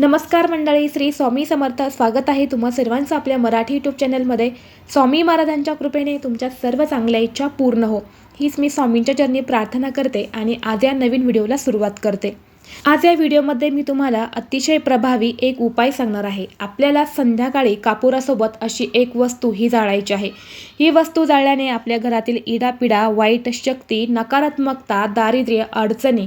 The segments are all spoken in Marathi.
नमस्कार मंडळी श्री स्वामी समर्थ. स्वागत आहे तुम्हा सर्वांचं आपल्या मराठी यूट्यूब चॅनलमध्ये स्वामी महाराजांच्या कृपेने तुमच्या सर्व चांगल्या इच्छा पूर्ण हो. हीच मी स्वामींच्या चरणी प्रार्थना करते आणि आज या नवीन व्हिडिओला सुरुवात करते. आज या व्हिडिओमध्ये मी तुम्हाला अतिशय प्रभावी एक उपाय सांगणार आहे. आपल्याला संध्याकाळी कापुरासोबत अशी एक वस्तू ही जाळायची आहे. ही वस्तू जाळल्याने आपल्या घरातील इडापिडा वाईट शक्ती नकारात्मकता दारिद्र्य अडचणी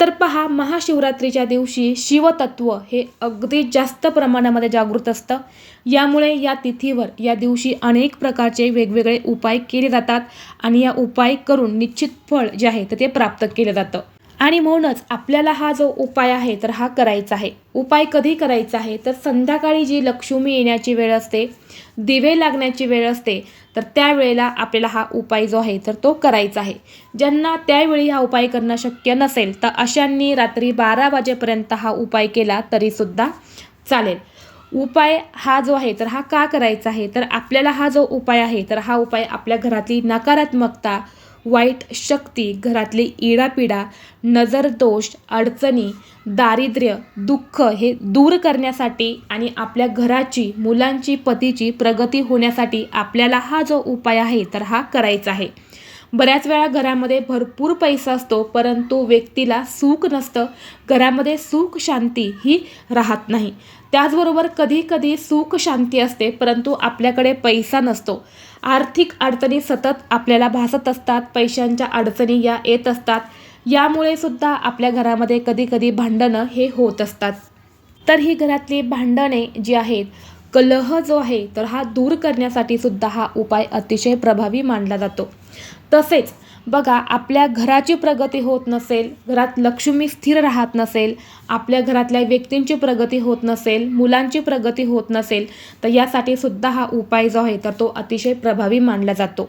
तर पहा महाशिवरात्रीच्या दिवशी शिवतत्व हे अगदी जास्त प्रमाणामध्ये जागृत असतं. यामुळे या तिथीवर या दिवशी अनेक प्रकारचे वेगवेगळे उपाय केले जातात आणि या उपाय करून निश्चित फळ जे आहे तर ते प्राप्त केलं जातं. आणि म्हणूनच आपल्याला हा जो उपाय आहे तर हा करायचा आहे. उपाय कधी करायचा आहे? तर संध्याकाळी जी लक्ष्मी येण्याची वेळ असते दिवे लागण्याची वेळ असते तर त्यावेळेला आपल्याला हा उपाय जो आहे तर तो करायचा आहे. ज्यांना त्यावेळी हा उपाय करणं शक्य नसेल तर अशांनी रात्री बारा वाजेपर्यंत हा उपाय केला तरीसुद्धा चालेल. उपाय हा जो आहे तर हा का करायचा आहे? तर आपल्याला हा जो उपाय आहे तर हा उपाय आपल्या घरातली नकारात्मकता वाईट शक्ती घरातली इडापिडा नजरदोष अडचणी दारिद्र्य दुःख हे दूर करण्यासाठी आणि आपल्या घराची मुलांची पतीची प्रगती होण्यासाठी आपल्याला हा जो उपाय आहे तर हा करायचा आहे. बऱ्याच वेळा घरामध्ये भरपूर पैसा असतो परंतु व्यक्तीला सुख नसतं. घरामध्ये सुख शांती ही राहत नाही. त्याचबरोबर कधी कधी सुख शांती असते परंतु आपल्याकडे पैसा नसतो. आर्थिक अडचणी सतत आपल्याला भासत असतात पैशांच्या अडचणी या येत असतात. यामुळे सुद्धा आपल्या घरामध्ये कधी कधी भांडणं हे होत असतात. तर ही घरातली भांडणे जी आहेत कलह जो आहे तर हा दूर करण्यासाठी सुद्धा हा उपाय अतिशय प्रभावी मानला जातो. तसेच बघा आपल्या घराची प्रगती होत नसेल घरात लक्ष्मी स्थिर राहत नसेल आपल्या घरातल्या व्यक्तींची प्रगती होत नसेल मुलांची प्रगती होत नसेल तर यासाठी सुद्धा हा उपाय जो आहे तर तो अतिशय प्रभावी मानला जातो.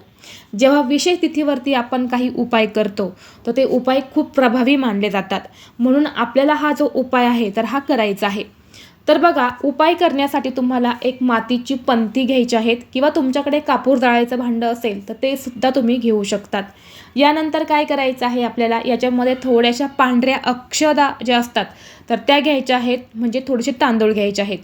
जेव्हा विशेष तिथीवरती आपण काही उपाय करतो तर ते उपाय खूप प्रभावी मानले जातात. म्हणून आपल्याला हा जो उपाय आहे तर हा करायचा आहे. तर बघा उपाय करण्यासाठी तुम्हाला एक मातीची पंती घ्यायची आहेत किंवा तुमच्याकडे कापूर जाळायचं भांडं असेल तर ते सुद्धा तुम्ही घेऊ शकतात. यानंतर काय करायचं आहे आपल्याला? याच्यामध्ये थोड्याशा पांढऱ्या अक्षदा ज्या असतात तर त्या घ्यायच्या आहेत म्हणजे थोडेसे तांदूळ घ्यायचे आहेत.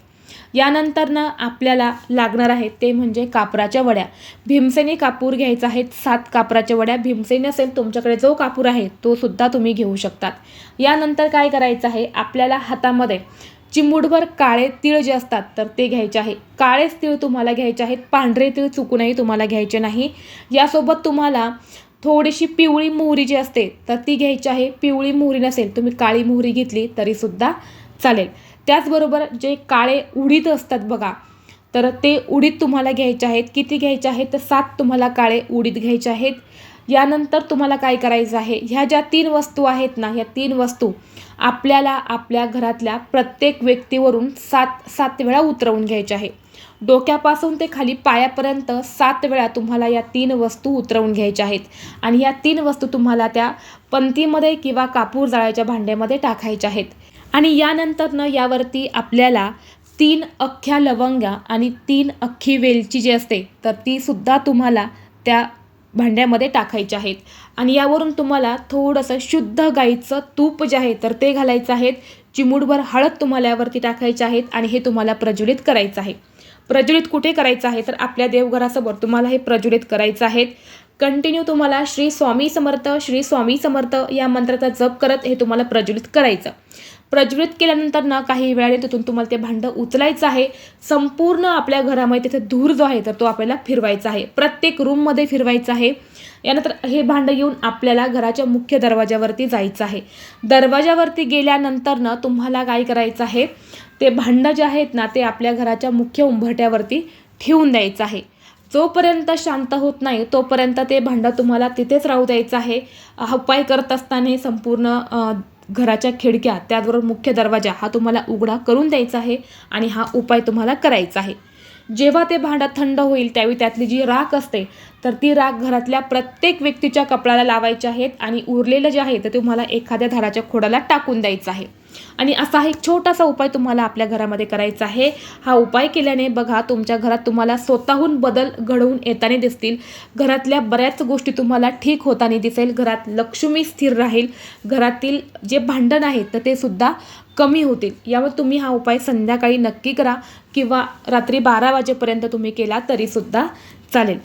यानंतरनं आपल्याला लागणार आहेत ते म्हणजे कापराच्या वड्या. भीमसेनी कापूर घ्यायचा आहेत सात कापराच्या वड्या. भीमसेनी असेल तुमच्याकडे जो कापूर आहे तो सुद्धा तुम्ही घेऊ शकतात. यानंतर काय करायचं आहे? आपल्याला हातामध्ये चिमूडभर काळे तीळ जे असतात तर ते घ्यायचे आहे. काळेच तीळ तुम्हाला घ्यायचे आहेत पांढरे तीळ चुकूनही तुम्हाला घ्यायचे नाही. यासोबत तुम्हाला थोडीशी पिवळी मोहरी जी असते तर ती घ्यायची आहे. पिवळी मोहरी नसेल तुम्ही काळी मोहरी घेतली तरीसुद्धा चालेल. त्याचबरोबर जे काळे उडीद असतात बघा तर ते उडीद तुम्हाला घ्यायचे आहेत. किती घ्यायचे आहेत? तर सात तुम्हाला काळे उडीद घ्यायचे आहेत. यानंतर तुम्हाला काय करायचं आहे? ह्या ज्या तीन वस्तू आहेत ना ह्या तीन वस्तू आपल्याला आपल्या घरातल्या प्रत्येक व्यक्तीवरून सात सात वेळा उतरवून घ्यायच्या आहे. डोक्यापासून ते खाली पायापर्यंत सात वेळा तुम्हाला या तीन वस्तू उतरवून घ्यायच्या आहेत. आणि या तीन वस्तू तुम्हाला त्या पंथीमध्ये किंवा कापूर जाळ्याच्या भांड्यामध्ये टाकायच्या आहेत. आणि यानंतरनं यावरती आपल्याला तीन अख्ख्या लवंगा आणि तीन अख्खी वेलची जी असते तर ती सुद्धा तुम्हाला त्या भांड्यामध्ये टाकायचे आहेत. आणि यावरून तुम्हाला थोडंसं शुद्ध गाईचं तूप जे आहे तर ते घालायचं आहेत चिमूडभर हळद तुम्हाला यावरती टाकायचे आहेत आणि हे तुम्हाला प्रज्वलित करायचं आहे. प्रज्वलित कुठे करायचं आहे? तर आपल्या देवघरासमोर तुम्हाला हे प्रज्वलित करायचं आहे. कंटिन्यू तुम्हाला श्री स्वामी समर्थ श्री स्वामी समर्थ या मंत्राचा जप करत हे तुम्हाला प्रज्वलित करायचं. प्रज्वलित केल्यानंतर ना काही वेळाने तिथून तुम्हाला ते भांडं उचलायचं आहे. संपूर्ण आपल्या घरामध्ये तिथे धूर जो आहे तर तो आपल्याला फिरवायचा आहे. प्रत्येक रूममध्ये फिरवायचा आहे. यानंतर हे भांडं येऊन आपल्याला घराच्या मुख्य दरवाजावरती जायचं आहे. दरवाजावरती गेल्यानंतर ना तुम्हाला काय करायचं आहे? ते भांडं जे आहेत ना ते आपल्या घराच्या मुख्य उंबरट्यावरती ठेवून द्यायचं आहे. जोपर्यंत शांत होत नाही तोपर्यंत ते भांडं तुम्हाला तिथेच राहू द्यायचं आहे. हा उपाय करत असताना संपूर्ण घराच्या खिडक्या त्याचबरोबर मुख्य दरवाजा हा तुम्हाला उघडा करून द्यायचा आहे आणि हा उपाय तुम्हाला करायचा आहे. जेव्हा ते भांडं थंड होईल त्यावेळी त्यातली जी राख असते तर ती राख घरातल्या प्रत्येक व्यक्तीच्या कपड्याला लावायची आहेत आणि उरलेलं जे आहे तर तुम्हाला एखाद्या धाराच्या खोडाला टाकून द्यायचं आहे. आणि असा हा एक छोटासा उपाय तुम्हाला आपल्या घरामध्ये करायचा आहे. हा उपाय केल्याने बघा तुमच्या घरात तुम्हाला स्वतःहून बदल घडवून येताना दिसतील. घरातल्या बऱ्याच गोष्टी तुम्हाला ठीक होताना दिसेल. घरात लक्ष्मी स्थिर राहील. घरातील जे भांडण आहे तर ते सुद्धा कमी होतील. यामुळे तुम्ही हा उपाय संध्याकाळी नक्की करा किंवा रात्री बारा वाजेपर्यंत तुम्ही केला तरीसुद्धा चालेल.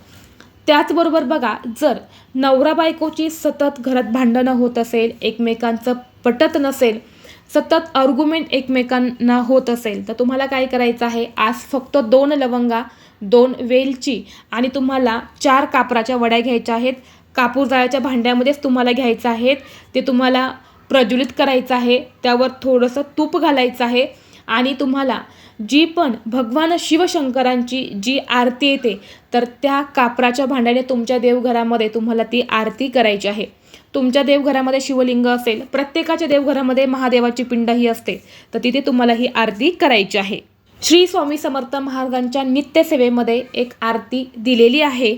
त्याचबरोबर बघा जर नवरा बायकोची सतत घरात भांडणं होत असेल एकमेकांचं पटत नसेल सतत आर्ग्युमेंट एकमेकांना होत असेल तर तुम्हाला काय करायचं आहे? आज फक्त दोन लवंगा दोन वेलची आणि तुम्हाला चार कापराच्या वड्या घ्यायच्या आहेत. कापूर जाळ्याच्या भांड्यामध्येच तुम्हाला घ्यायचं आहेत. ते तुम्हाला प्रज्वलित करायचं आहे. त्यावर थोडंसं तूप घालायचं आहे. आणि तुम्हाला जी पण भगवान शिवशंकरांची जी आरती येते तर त्या कापराच्या भांड्याने तुमच्या देवघरामध्ये तुम्हाला ती आरती करायची आहे. तुमच्या देवघरामध्ये शिवलिंग असेल प्रत्येकाच्या देवघरामध्ये महादेवाची पिंडही असते तर तिथे तुम्हाला ही आरती करायची आहे. श्री स्वामी समर्थ महाराजांच्या नित्यसेवेमध्ये एक आरती दिलेली आहे.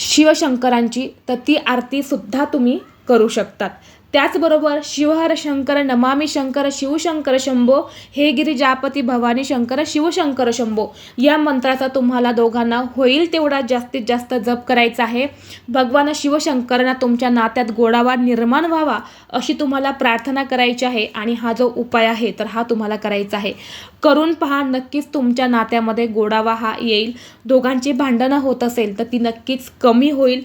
शिवशंकरांची तर ती आरतीसुद्धा तुम्ही करू शकतात. त्याचबरोबर शिवहर शंकर नमामी शंकर शिवशंकर शंभो हे गिरिजापती भवानी शंकर शिवशंकर शंभो या मंत्राचा तुम्हाला दोघांना होईल तेवढा जास्तीत जास्त जप करायचा आहे. भगवान शिवशंकरांना तुमच्या नात्यात गोडावा निर्माण व्हावा अशी तुम्हाला प्रार्थना करायची आहे आणि हा जो उपाय आहे तर हा तुम्हाला करायचा आहे. करून पहा नक्कीच तुमच्या नात्यामध्ये गोडावा हा येईल. दोघांची भांडणं होत असेल तर ती नक्कीच कमी होईल.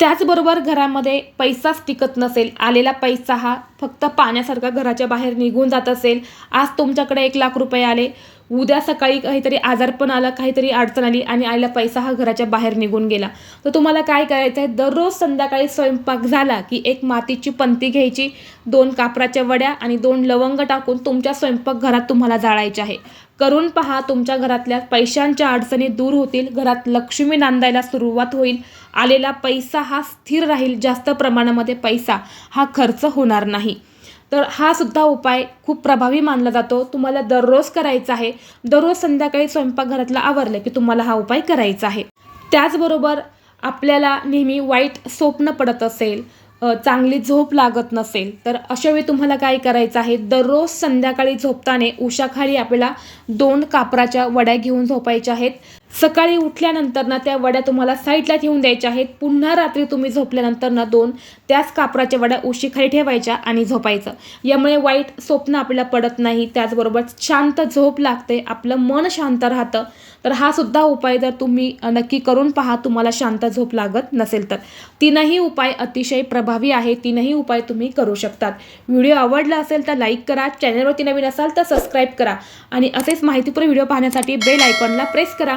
त्याचबरोबर घरामध्ये पैसाच टिकत नसेल आलेला पैसा हा फक्त पाण्यासारखा घराच्या बाहेर निघून जात असेल. आज तुमच्याकडे एक लाख रुपये आले. उद्या सकाळी काहीतरी आजारपण आला काहीतरी अडचण आली आणि आईला पैसा हा घराच्या बाहेर निघून गेला. तर तुम्हाला काय करायचं आहे दररोज संध्याकाळी स्वयंपाक झाला की एक मातीची पंती घ्यायची दोन कापराच्या वड्या आणि दोन लवंग टाकून तुमच्या स्वयंपाकघरात तुम्हाला जाळायचे आहे. करून पहा तुमच्या घरातल्या पैशांच्या अडचणी दूर होतील घरात लक्ष्मी नांदायला सुरुवात होईल आलेला पैसा हा स्थिर राहील जास्त प्रमाणामध्ये पैसा हा खर्च होणार नाही. तर हा सुद्धा उपाय खूप प्रभावी मानला जातो. तुम्हाला दररोज करायचा आहे. दररोज संध्याकाळी स्वयंपाकघरातला आवरलं की तुम्हाला हा उपाय करायचा आहे. त्याचबरोबर आपल्याला नेहमी वाईट स्वप्न पडत असेल चांगली झोप लागत नसेल तर अशावेळी तुम्हाला काय करायचं आहे? दररोज संध्याकाळी झोपताना उशाखाली आपल्याला दोन कापराच्या वड्या घेऊन झोपायच्या आहेत. सकाळी उठल्यानंतर ना त्या वड्या तुम्हाला साईडला ठेवून द्यायच्या आहेत. पुन्हा रात्री तुम्ही झोपल्यानंतर ना दोन त्याच कापराच्या वड्या उशीखाली ठेवायच्या आणि झोपायचं. यामुळे वाईट स्वप्न आपल्याला पडत नाही. त्याचबरोबर शांत झोप लागते. आपलं मन शांत राहतं. तर हा सुद्धा उपाय जर तुम्ही नक्की करून पहा तुम्हाला शांत झोप लागत नसेल तर. तीनही उपाय अतिशय प्रभावी आहे तीनही उपाय तुम्ही करू शकतात. व्हिडिओ आवडला असेल तर लाईक करा. चॅनलवरती नवीन असाल तर सबस्क्राईब करा. आणि असेच माहितीपूर्ण व्हिडिओ पाहण्यासाठी बेल आयकॉनला प्रेस करा.